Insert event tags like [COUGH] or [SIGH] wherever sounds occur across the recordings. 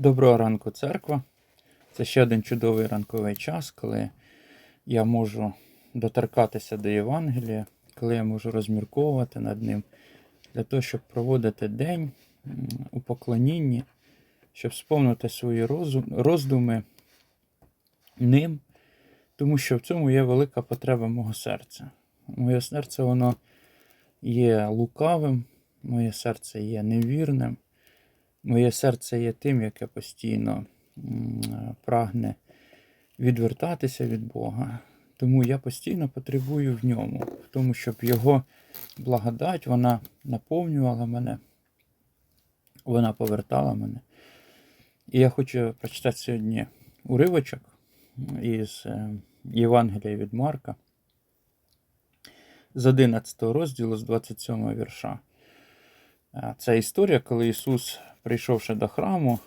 Доброго ранку, церква. Це ще один чудовий ранковий час, коли я можу доторкатися до Євангелія, коли я можу розмірковувати над ним, для того, щоб проводити день у поклонінні, щоб сповнити свої роздуми ним, тому що в цьому є велика потреба мого серця. Моє серце, воно є лукавим, моє серце є невірним. Моє серце є тим, яке постійно прагне відвертатися від Бога. Тому я постійно потребую в ньому, в тому, щоб Його благодать вона наповнювала мене, вона повертала мене. І я хочу прочитати сьогодні уривочок із е, Євангелія від Марка з 11 розділу, з 27 вірша. Е, Це історія, коли Ісус, прийшовши до храму,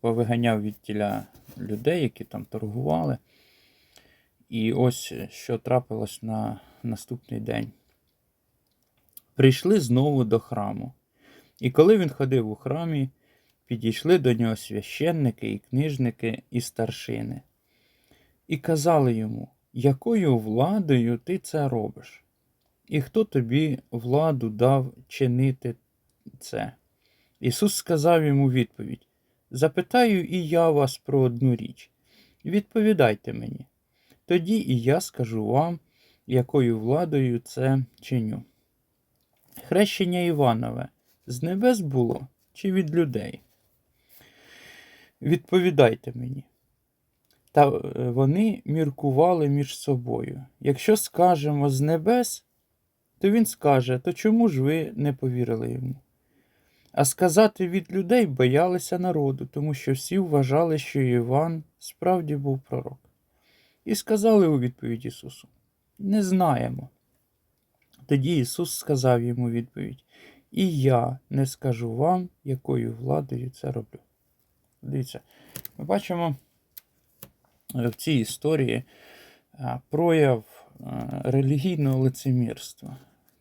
повиганяв від тіля людей, які там торгували. І ось що трапилось на наступний день. Прийшли знову до храму. І коли він ходив у храмі, підійшли до нього священники і книжники і старшини. І казали йому, якою владою ти це робиш? І хто тобі владу дав чинити це? Ісус сказав йому відповідь: Запитаю і я вас про одну річ. Відповідайте мені. Тоді і я скажу вам, якою владою це чиню. Хрещення Іванове з небес було чи від людей? Відповідайте мені. Та е, вони міркували між собою. Якщо скажемо з небес, то він скаже, то чому ж ви не повірили йому? А сказати від людей боялися народу, тому що всі вважали, що Іван справді був пророк. І сказали у відповідь Ісусу: Не знаємо. Тоді Ісус сказав йому відповідь: І я не скажу вам, якою владою це роблю. Дивіться, ми бачимо е, в цій історії е, прояв е, релігійного лицемірства,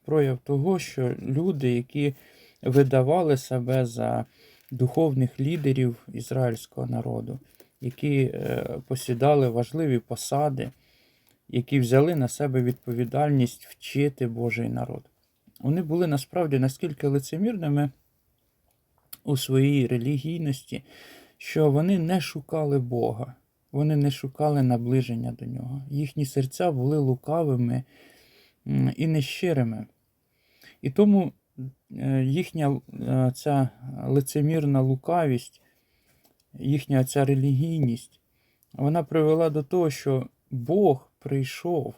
прояв того, що люди, які видавали себе за духовних лідерів ізраїльського народу, які е, посідали важливі посади, які взяли на себе відповідальність вчити Божий народ. Вони були насправді наскільки лицемірними у своїй релігійності, що вони не шукали Бога, вони не шукали наближення до нього. Їхні серця були лукавими і нещирими. І тому їхня е, ця лицемірна лукавість, їхня ця релігійність, вона привела до того, що Бог прийшов,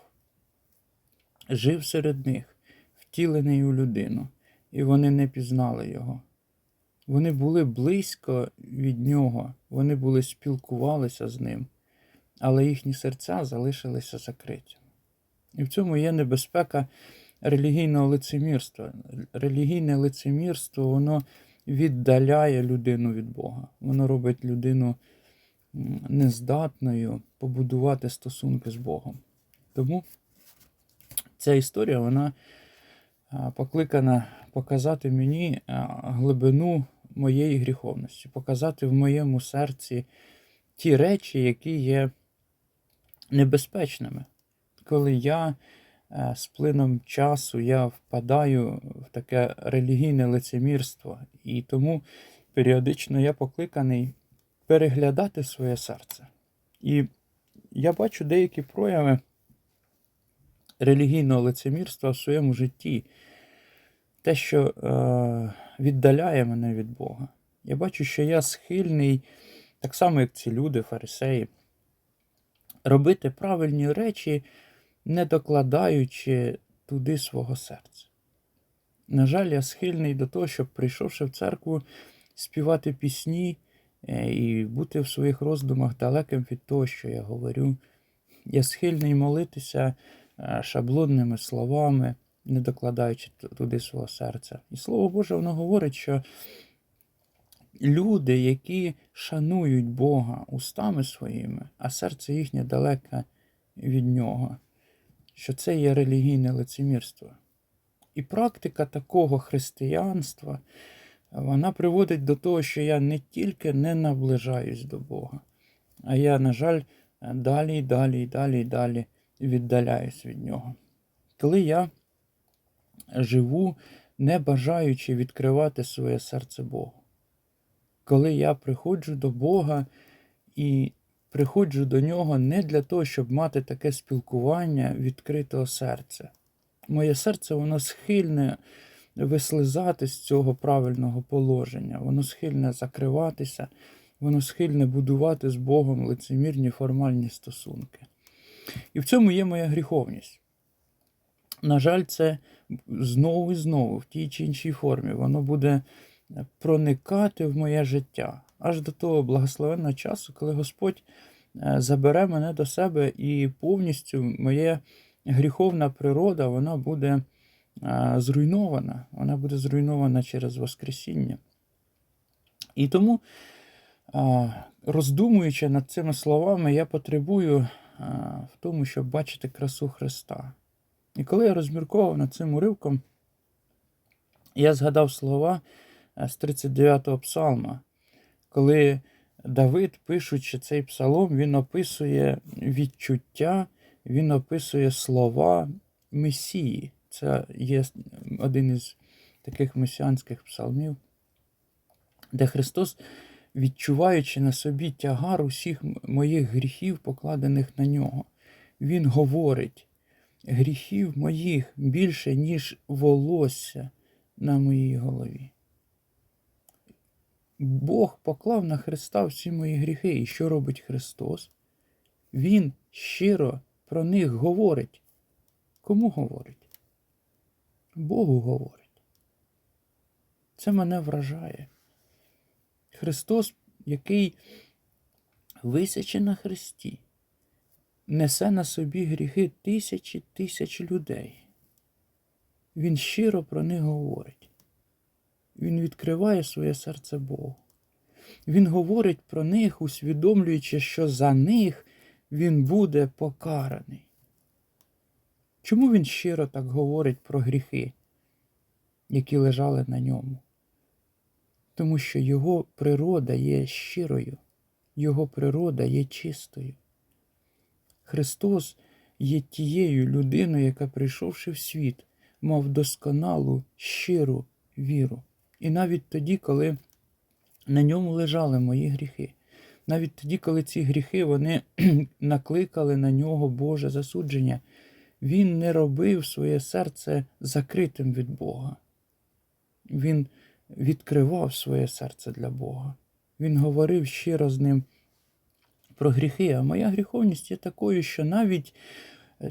жив серед них, втілений у людину, і вони не пізнали його. Вони були близько від нього, вони були спілкувалися з ним, але їхні серця залишилися закриті. І в цьому є небезпека релігійного лицемірства. Релігійне лицемірство, воно віддаляє людину від Бога. Воно робить людину нездатною побудувати стосунки з Богом. Тому ця історія, вона покликана показати мені глибину моєї гріховності, показати в моєму серці ті речі, які є небезпечними. Коли я з плином часу я впадаю в таке релігійне лицемірство, і тому періодично я покликаний переглядати своє серце. І я бачу деякі прояви релігійного лицемірства в своєму житті, те, що е, віддаляє мене від Бога. Я бачу, що я схильний, так само, як ці люди, фарисеї, робити правильні речі, не докладаючи туди свого серця. На жаль, я схильний до того, щоб, прийшовши в церкву, співати пісні е, і бути в своїх роздумах далеким від того, що я говорю. Я схильний молитися е, шаблонними словами, не докладаючи туди свого серця. І Слово Боже, воно говорить, що люди, які шанують Бога устами своїми, а серце їхнє далеке від Нього, що це є релігійне лицемірство. І практика такого християнства вона приводить до того, що я не тільки не наближаюсь до Бога, а я, на жаль, далі, і далі, і далі, і далі віддаляюсь від нього. Коли я живу, не бажаючи відкривати своє серце Богу. Коли я приходжу до Бога і приходжу до нього не для того, щоб мати таке спілкування відкритого серця. Моє серце, воно схильне вислизати з цього правильного положення, воно схильне закриватися, воно схильне будувати з Богом лицемірні формальні стосунки. І в цьому є моя гріховність. На жаль, це знову і знову, в тій чи іншій формі, воно буде проникати в моє життя аж до того благословенного часу, коли Господь е, забере мене до себе і повністю моя гріховна природа вона буде е, зруйнована. Вона буде зруйнована через Воскресіння. І тому, е, роздумуючи над цими словами, я потребую в тому, щоб бачити красу Христа. І коли я розмірковував над цим уривком, я згадав слова з 39-го псалма, коли Давид, пишучи цей псалом, він описує відчуття, він описує слова Месії. Це є один із таких месіанських псалмів, де Христос, відчуваючи на собі тягар усіх моїх гріхів, покладених на нього, Він говорить: гріхів моїх більше, ніж волосся на моїй голові. Бог поклав на Христа всі мої гріхи. І що робить Христос? Він щиро про них говорить. Кому говорить? Богу говорить. Це мене вражає. Христос, який висяче на Христі, несе на собі гріхи тисячі тисяч людей. Він щиро про них говорить. Він відкриває своє серце Богу. Він говорить про них, усвідомлюючи, що за них він буде покараний. Чому він щиро так говорить про гріхи, які лежали на ньому? Тому що його природа є щирою, його природа є чистою. Христос є тією людиною, яка, прийшовши в світ, мав досконалу щиру віру. І навіть тоді, коли на ньому лежали мої гріхи, навіть тоді, коли ці гріхи вони [CLEARS THROAT] накликали на нього Боже засудження, він не робив своє серце закритим від Бога. Він відкривав своє серце для Бога. Він говорив щиро з ним про гріхи. А моя гріховність є такою, що навіть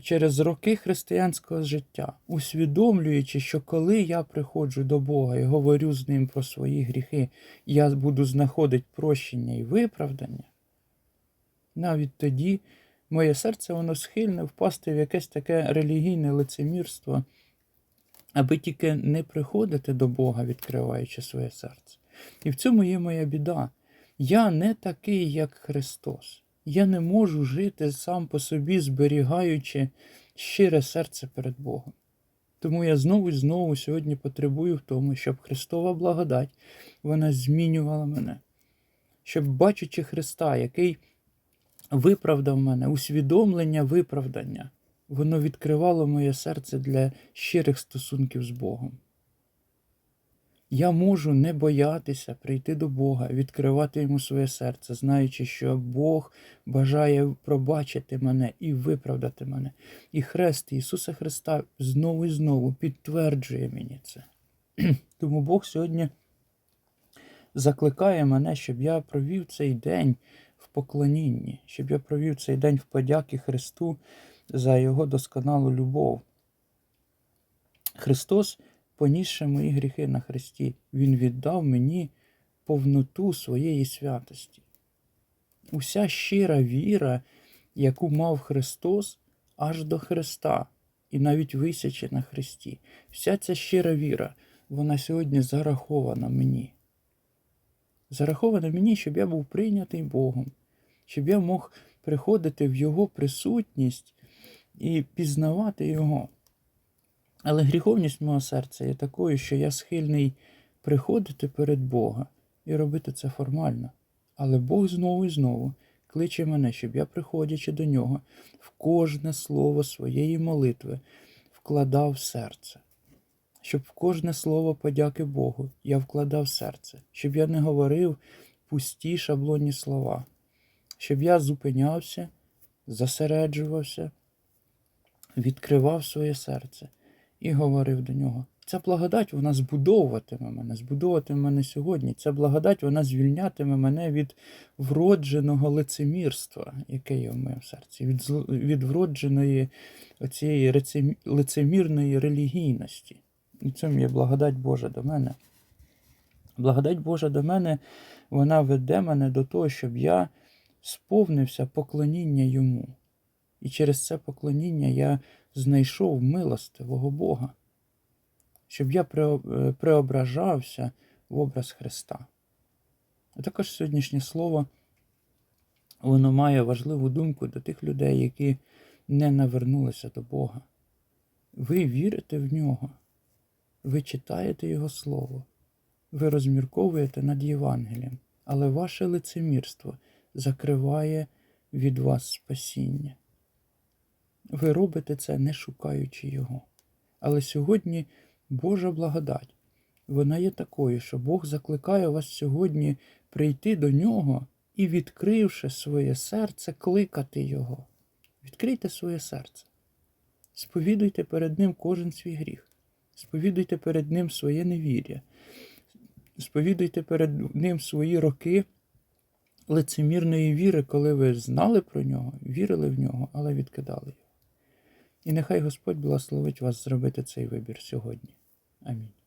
через роки християнського життя, усвідомлюючи, що коли я приходжу до Бога і говорю з Ним про свої гріхи, я буду знаходити прощення і виправдання, навіть тоді моє серце воно схильне впасти в якесь таке релігійне лицемірство, аби тільки не приходити до Бога, відкриваючи своє серце. І в цьому є моя біда. Я не такий, як Христос. Я не можу жити сам по собі, зберігаючи щире серце перед Богом. Тому я знову і знову сьогодні потребую в тому, щоб Христова благодать вона змінювала мене, щоб, бачачи Христа, який виправдав мене, усвідомлення виправдання, воно відкривало моє серце для щирих стосунків з Богом. Я можу не боятися прийти до Бога, відкривати йому своє серце, знаючи, що Бог бажає пробачити мене і виправдати мене. І хрест Ісуса Христа знову і знову підтверджує мені це. [CLEARS THROAT] Тому Бог сьогодні закликає мене, щоб я провів цей день в поклонінні, щоб я провів цей день в подяки Христу за Його досконалу любов. Христос понісши мої гріхи на Христі, Він віддав мені повноту своєї святості. Уся щира віра, яку мав Христос аж до Христа, і навіть висячи на Христі, вся ця щира віра, вона сьогодні зарахована мені. Зарахована мені, щоб я був прийнятий Богом, щоб я мог приходити в Його присутність і пізнавати Його. Але гріховність мого серця є такою, що я схильний приходити перед Бога і робити це формально. Але Бог знову і знову кличе мене, щоб я, приходячи до нього, в кожне слово своєї молитви вкладав серце. Щоб в кожне слово подяки Богу я вкладав серце, щоб я не говорив пусті шаблонні слова, щоб я зупинявся, зосереджувався, відкривав своє серце і говорив до нього. Ця благодать вона збудовуватиме мене, збудовуватиме мене сьогодні. Ця благодать вона звільнятиме мене від вродженого лицемірства, яке є в моєму серці, від, від вродженої рецем- лицемірної релігійності. І цьому є благодать Божа до мене. Благодать Божа до мене, вона веде мене до того, щоб я сповнився поклоніння йому. І через це поклоніння я знайшов милостивого Бога, щоб я е, преображався в образ Христа. А також сьогоднішнє слово воно має важливу думку до тих людей, які не навернулися до Бога. Ви вірите в нього, ви читаєте Його Слово, ви розмірковуєте над Євангелієм, але ваше лицемірство закриває від вас спасіння. Ви робите це не шукаючи Його. Але сьогодні Божа благодать, вона є такою, що Бог закликає вас сьогодні прийти до Нього і, відкривши своє серце, кликати Його. Відкрийте своє серце. Сповідуйте перед Ним кожен свій гріх. Сповідуйте перед Ним своє невір'я. Сповідуйте перед Ним свої роки лицемірної віри, коли ви знали про нього, вірили в нього, але відкидали його. І нехай Господь благословить вас зробити цей вибір сьогодні. Амінь.